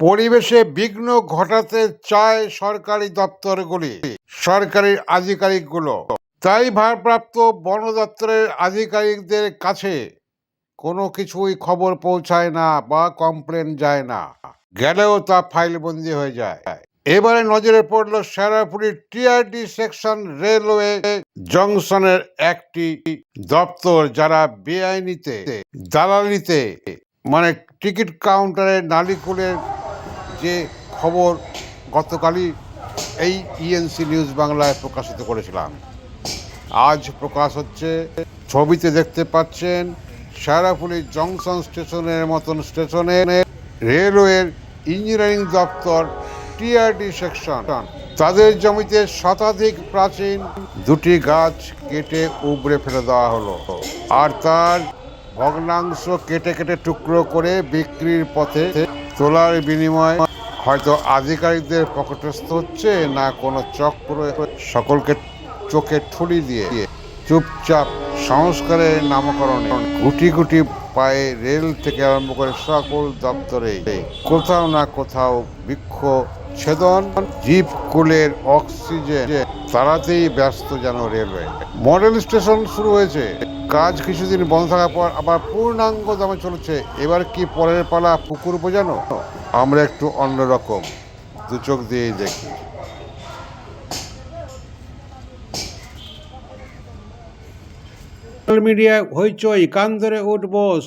পরিবেশে বিঘ্ন ঘটাতে চায় সরকারি দপ্তরগুলি, সরকারি আধিকারিকগুলো। তাই ভারপ্রাপ্ত বন দপ্তরের আধিকারিকদের কাছে কোনো কিছুই খবর পৌঁছায় না বা কমপ্লেন যায় না। গেলেও তা ফাইলবন্দি হয়ে যায়। এবারে নজরে পড়ল শেরাপুরের টিআরডি সেকশন রেলওয়ে জংশনের একটি দপ্তর যারা বেআইনিতে, দালালিতে মানে টিকিট কাউন্টারে নালিকুলের যে খবর গতকালই এই ইএনসি নিউজ বাংলায় প্রকাশিত করেছিলাম। আজ প্রকাশ হচ্ছে, ছবিতে দেখতে পাচ্ছেন সারাপুলি জংশন স্টেশনের মতন স্টেশনে রেলওয়ের ইঞ্জিনিয়ারিং দপ্তর টিআরডি সেকশন তাদের জমিতে শতাধিক প্রাচীন দুটি গাছ কেটে উবড়ে ফেলে দেওয়া হলো। আর তার ভগ্নাংশ কেটে কেটে টুকরো করে বিক্রির পথে তোলার বিনিময়ে হয়তো আধিকারিকদের পকেটস্থ হচ্ছে না কোনো চক্র সকলকে চোখে ঠুলি দিয়ে চুপচাপ সংস্কারের নামকরণে গুটি গুটি পায়ে রেল থেকে আরম্ভ করে সকল দপ্তরে কোথাও না কোথাও বৃক্ষ ছেদন, জীব কুলের অক্সিজেন, তারাতেই ব্যস্ত যেন রেলওয়ে। মডেল স্টেশন শুরু হয়েছে। কাজ কিছুদিন বন্ধ থাকার পর আবার পূর্ণাঙ্গ দামে চলেছে। এবার কি পরের পালা পুকুর বোঝানো? আমরা একটু অন্যরকম দু চোখ দিয়েই দেখি। মিডিয়া হইচই কান ধরে উঠবোস